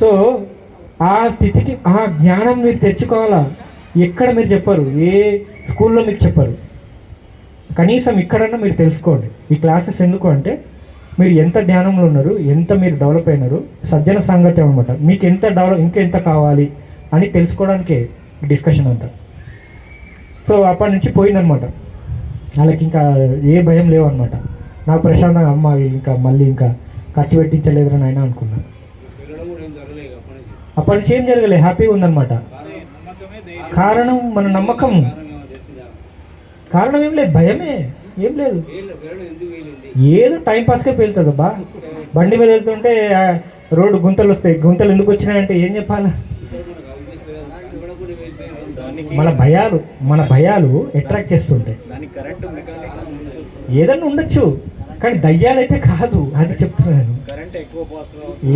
So ఆ స్థితికి ఆ జ్ఞానం మీరు తెచ్చుకోవాలా? ఎక్కడ మీరు చెప్పరు. ఏ స్కూల్లో మీకు చెప్పరు. కనీసం ఇక్కడన్నా మీరు తెలుసుకోండి. ఈ క్లాసెస్ ఎందుకు అంటే మీరు ఎంత ధ్యానంలో ఉన్నారు ఎంత మీరు డెవలప్ అయినారు సజ్జన సాంగత్యం అనమాట మీకు ఎంత డెవలప్ ఇంకా ఎంత కావాలి అని తెలుసుకోవడానికే డిస్కషన్ అంతా. సో అప్పటి నుంచి పోయిందనమాట వాళ్ళకి ఇంకా ఏ భయం లేవన్నమాట. నాకు ప్రశాంతంగా అమ్మ ఇంకా మళ్ళీ ఇంకా ఖర్చు పెట్టించలేదురా నాయన అనుకున్నాను పెరగడం కూడా ఏం జరగలేదు అప్పటి నుంచి ఏం జరగలేదు హ్యాపీగా ఉందన్నమాట. కారణం మన నమ్మకం కారణం ఏం లేదు భయమే ఏం లేదు. ఏదో టైం పాస్కే పేలుతుంది అబ్బా బండి మీద వెళ్తుంటే రోడ్డు గుంతలు వస్తాయి. గుంతలు ఎందుకు వచ్చినాయంటే ఏం చెప్పాలా? మన భయాలు మన భయాలు అట్రాక్ట్ చేస్తుంటాయి. ఏదన్నా ఉండొచ్చు కానీ దయ్యాలైతే కాదు అది చెప్తున్నాను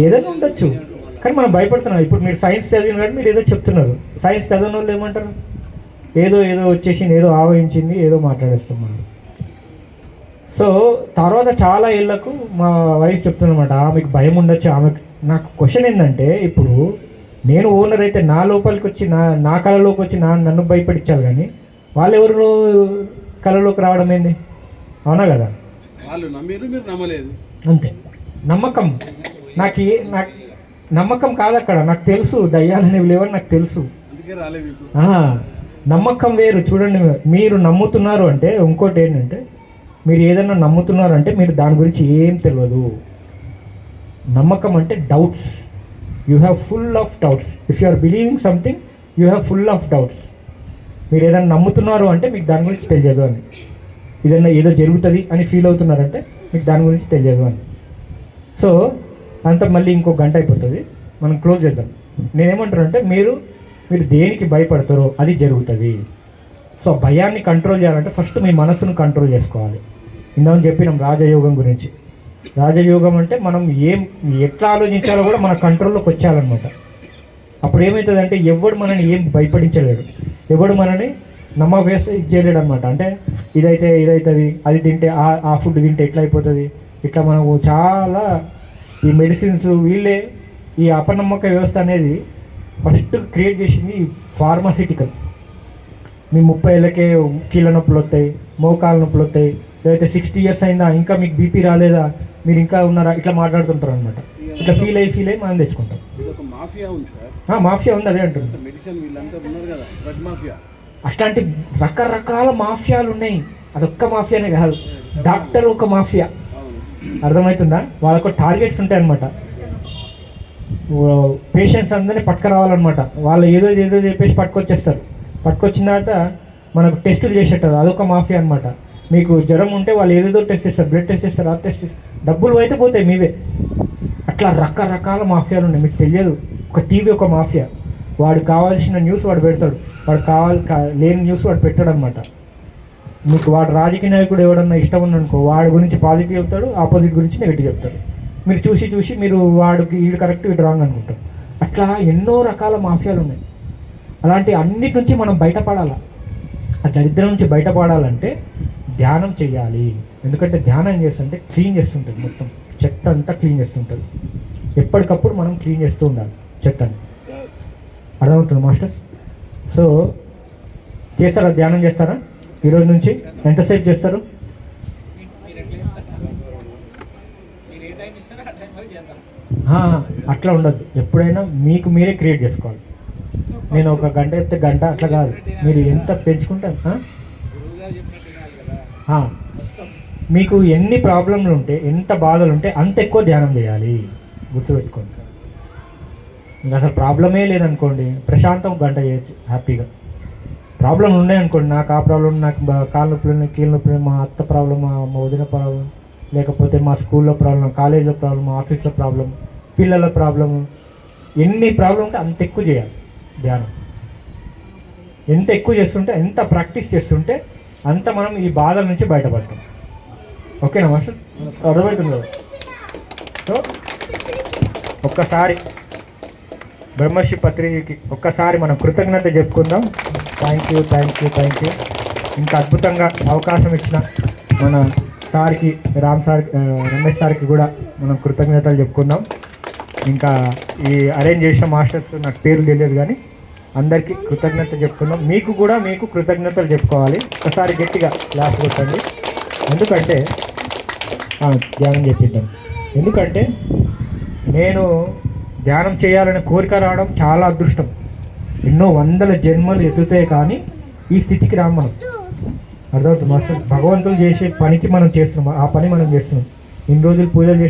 ఏదన్నా ఉండొచ్చు. కానీ మనం భయపడుతున్నాం. ఇప్పుడు మీరు సైన్స్ చదివిన కానీ మీరు ఏదో చెప్తున్నారు. సైన్స్ చదివిన వాళ్ళు ఏమంటారు? ఏదో ఏదో వచ్చేసింది ఏదో ఆవహించింది ఏదో మాట్లాడేస్తాం మనం. సో తర్వాత చాలా ఏళ్ళకు మా వైఫ్ చెప్తున్నమాట ఆమెకు భయం ఉండొచ్చు ఆమెకు నాకు క్వశ్చన్ ఏంటంటే ఇప్పుడు నేను ఓనర్ అయితే నా లోపలికి వచ్చి నా నా కళలోకి వచ్చి నా నన్ను భయపడించాలి కానీ వాళ్ళు ఎవరిలో కళలోకి రావడం ఏంది? అవునా కదా? వాళ్ళు నమ్మిరు మీరు నమ్మలేదు. అంతే. నమ్మకం. నాకు నాకు నమ్మకం కాదు అక్కడ నాకు తెలుసు దయ్యాలు అనేవి లేవని నాకు తెలుసు. నమ్మకం వేరు. చూడండి మీరు నమ్ముతున్నారు అంటే ఇంకోటి ఏంటంటే మీరు ఏదైనా నమ్ముతున్నారు అంటే మీరు దాని గురించి ఏం తెలియదు. నమ్మకం అంటే doubts you have full of doubts if you are believing something you have full of doubts మీరు ఏదైనా నమ్ముతున్నారు అంటే మీకు దాని గురించి తెలియదు అని. ఏదైనా ఏదో జరుగుతుంది అని ఫీల్ అవుతున్నారంటే మీకు దాని గురించి తెలియదు అని. సో అంత మళ్ళీ ఇంకో గంట అయిపోతుంది. మనం క్లోజ్ చేద్దాం. నేనేమంటానంటే మీరు మీరు దేనికి భయపడతారో అది జరుగుతుంది. సో భయాన్ని కంట్రోల్ చేయాలంటే ఫస్ట్ మీ మనసును కంట్రోల్ చేసుకోవాలి. ఇందాక చెప్పినాం రాజయోగం గురించి. రాజయోగం అంటే మనం ఏం ఎట్లా ఆలోచించాలో కూడా మన కంట్రోల్లోకి వచ్చేయాలన్నమాట. అప్పుడు ఏమవుతుందంటే ఎవడు మనని ఏం భయపడించలేడు. ఎవడు మనని నమ్మవేసి చేయలేడు అనమాట అంటే ఇదైతే ఇదైతుంది అది తింటే ఆ ఆ ఫుడ్ తింటే ఎట్లా అయిపోతుంది? ఇట్లా మనము చాలా ఈ మెడిసిన్స్ వీళ్ళే ఈ అపనమ్మక వ్యవస్థ అనేది ఫస్ట్ క్రియేట్ చేసింది ఫార్మాసిటికల్ మీ ముప్పై ఏళ్ళకే కీళ్ళ నొప్పులు వస్తాయి మోకాళ్ళ నొప్పులు వస్తాయి లేకపోతే సిక్స్టీ ఇయర్స్ అయిందా ఇంకా మీకు బీపీ రాలేదా మీరు ఇంకా ఉన్నారా ఇట్లా మాట్లాడుతుంటారు అనమాట ఇట్లా ఫీల్ అయ్యి ఫీల్ అయ్యి మనం తెచ్చుకుంటాం. మాఫియా ఉంది సార్. ఆ, మాఫియా ఉంది అదే అంటుంది మాఫియా. అట్లాంటి రకరకాల మాఫియాలు ఉన్నాయి. అదొక్క మాఫియానే కాదు డాక్టర్ ఒక మాఫియా. అర్థమవుతుందా? వాళ్ళకు టార్గెట్స్ ఉంటాయి అనమాట పేషెంట్స్ అందరినీ పట్టుకురావాలన్నమాట. వాళ్ళు ఏదో ఏదో చెప్పేసి పట్టుకొచ్చేస్తారు. పట్టుకొచ్చిన తర్వాత మనకు టెస్టులు చేసేటారు అదొక మాఫియా అనమాట మీకు జ్వరం ఉంటే వాళ్ళు ఏదేదో టెస్ట్ ఇస్తారు బ్లడ్ టెస్ట్ ఇస్తారు ఆ టెస్ట్ ఇస్తారు డబ్బులు అయితే పోతాయి మీవే. అట్లా రకరకాల మాఫియాలు ఉన్నాయి. మీకు తెలియదు. ఒక టీవీ ఒక మాఫియా వాడు కావాల్సిన న్యూస్ వాడు పెడతాడు. వాడు కావాలి కా- లేని న్యూస్ వాడు పెట్టాడు అనమాట మీకు వాడు రాజకీయ నాయకుడు ఎవడన్నా ఇష్టం ఉందనుకో వాడి గురించి పాజిటివ్ చెప్తాడు ఆపోజిట్ గురించి నెగిటివ్ చెప్తాడు. మీరు చూసి చూసి మీరు వాడికి వీడు కరెక్ట్ వీడు రాంగ్ అనుకుంటారు. అట్లా ఎన్నో రకాల మాఫియాలు ఉన్నాయి. అలాంటి అన్నిటి నుంచి మనం బయటపడాలా? ఆ దరిద్రం నుంచి బయటపడాలంటే ధ్యానం చేయాలి. ఎందుకంటే ధ్యానం చేస్తుంటే క్లీన్ చేస్తుంటుంది మొత్తం. చెత్త అంతా క్లీన్ చేస్తుంటుంది. ఎప్పటికప్పుడు మనం క్లీన్ చేస్తూ ఉండాలి చెత్తని. అర్థమవుతుంది మాస్టర్స్? సో చేస్తారా? ధ్యానం చేస్తారా? ఈరోజు నుంచి ఎంతసేపు చేస్తారు? అట్లా ఉండదు. ఎప్పుడైనా మీకు మీరే క్రియేట్ చేసుకోవాలి. నేను ఒక గంట చెప్తే గంట అట్లా కాదు. మీరు ఎంత పెంచుకుంటారు మీకు ఎన్ని ప్రాబ్లంలు ఉంటే ఎంత బాధలు ఉంటే అంత ఎక్కువ ధ్యానం చేయాలి. గుర్తుపెట్టుకోండి. ఇంకా అసలు ప్రాబ్లమే లేదనుకోండి. ప్రశాంతం గంట చేయొచ్చు హ్యాపీగా. ప్రాబ్లం ఉన్నాయనుకోండి నాకు ఆ ప్రాబ్లం నాకు కాళ్ళ నొప్పులు ఉన్నాయి కీళ్ళ నొప్పులు మా అత్త ప్రాబ్లం మా వదిన ప్రాబ్లం లేకపోతే మా స్కూల్లో ప్రాబ్లం కాలేజీలో ప్రాబ్లం ఆఫీస్లో ప్రాబ్లం పిల్లల ప్రాబ్లం ఎన్ని ప్రాబ్లం ఉంటే అంత ఎక్కువ చేయాలి ధ్యానం. ఎంత ఎక్కువ చేస్తుంటే ఎంత ప్రాక్టీస్ చేస్తుంటే అంత మనం ఈ బాధల నుంచి బయటపడతాం. ఓకేనా మాస్టర్? అర్థమవుతుంది? సో ఒక్కసారి బ్రహ్మశ్రీ పత్రికకి ఒక్కసారి మనం కృతజ్ఞత చెప్పుకుందాం. Thank you thank you thank you ఇంత అద్భుతంగా అవకాశం ఇచ్చిన మన సార్కి రామ్ సార్ రమేష్ సార్కి కూడా మనం కృతజ్ఞతలు చెప్పుకుందాం. ఇంకా ఈ అరేంజ్ చేసిన మాస్టర్స్ నాకు పేరు తెలియదు కానీ అందరికీ కృతజ్ఞత చెప్పుకుందాం. మీకు కూడా మీకు కృతజ్ఞతలు చెప్పుకోవాలి. ఒకసారి గట్టిగా క్లాస్ కొట్టండి. ఎందుకంటే ధ్యానం చేపిద్దాం. ఎందుకంటే నేను ధ్యానం చేయాలనే కోరిక రావడం చాలా అదృష్టం. ఎన్నో వందల జన్మలు ఎత్తుతాయి కానీ ఈ స్థితికి రాము మనం అర్థమవుతుంది భగవంతుడు చేసే పనికి మనం చేస్తున్నాం ఆ పని మనం చేస్తున్నాం. ఇన్ని రోజులు పూజలు చేసి